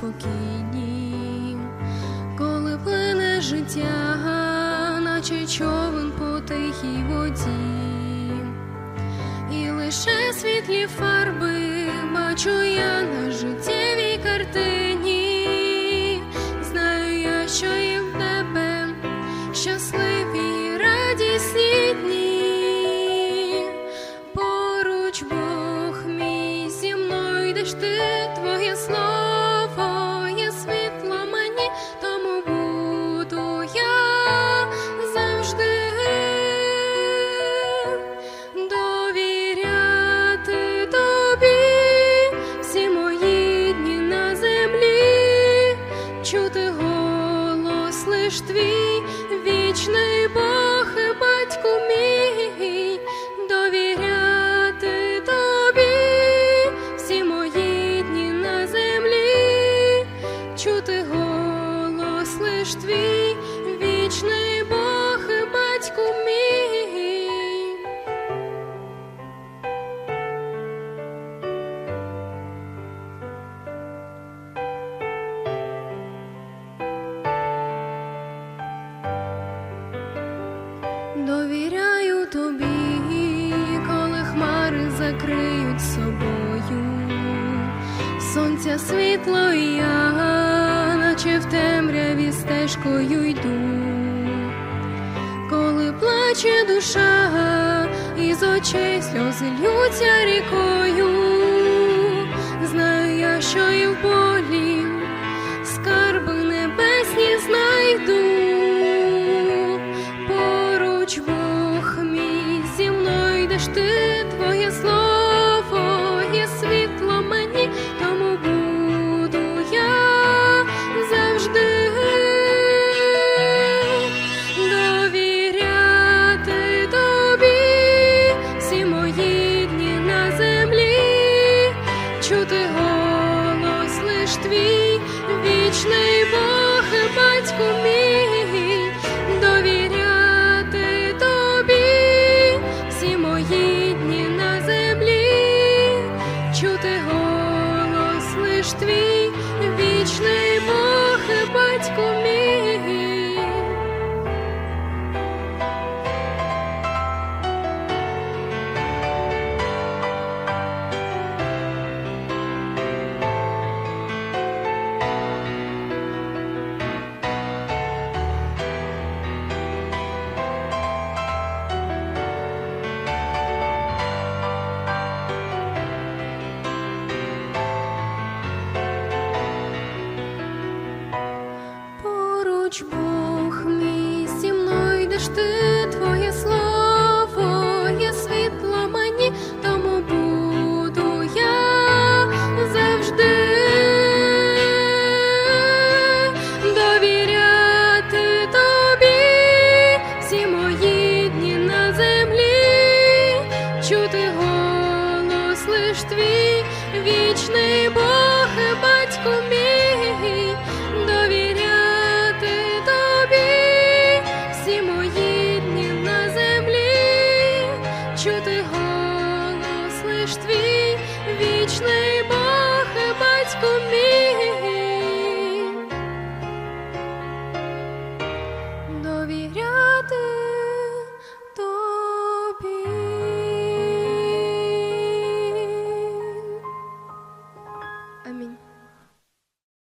спокійні, коли плине життя, наче човен по тихій воді, і лише світлі фарби бачу я на життєвій картині. Знаю я, що і в тебе щасливі і радісні дні. Поруч Бог мій зі мною йдеш ти, твоє слово чути голос лиш твій, вічний Бог і батько мій. Довіряю тобі, коли хмари закриють собою, сонця світло і я, наче в темряві стежкою йду, коли плаче душа, і з очей сльози льються рікою, знаю я, що і в болі лиш твій, вічний Бог батьку мій, довіряти тобі всі мої дні на землі, чути голос лиш твій, вічний Бог Бог мій зі мною йдеш ти,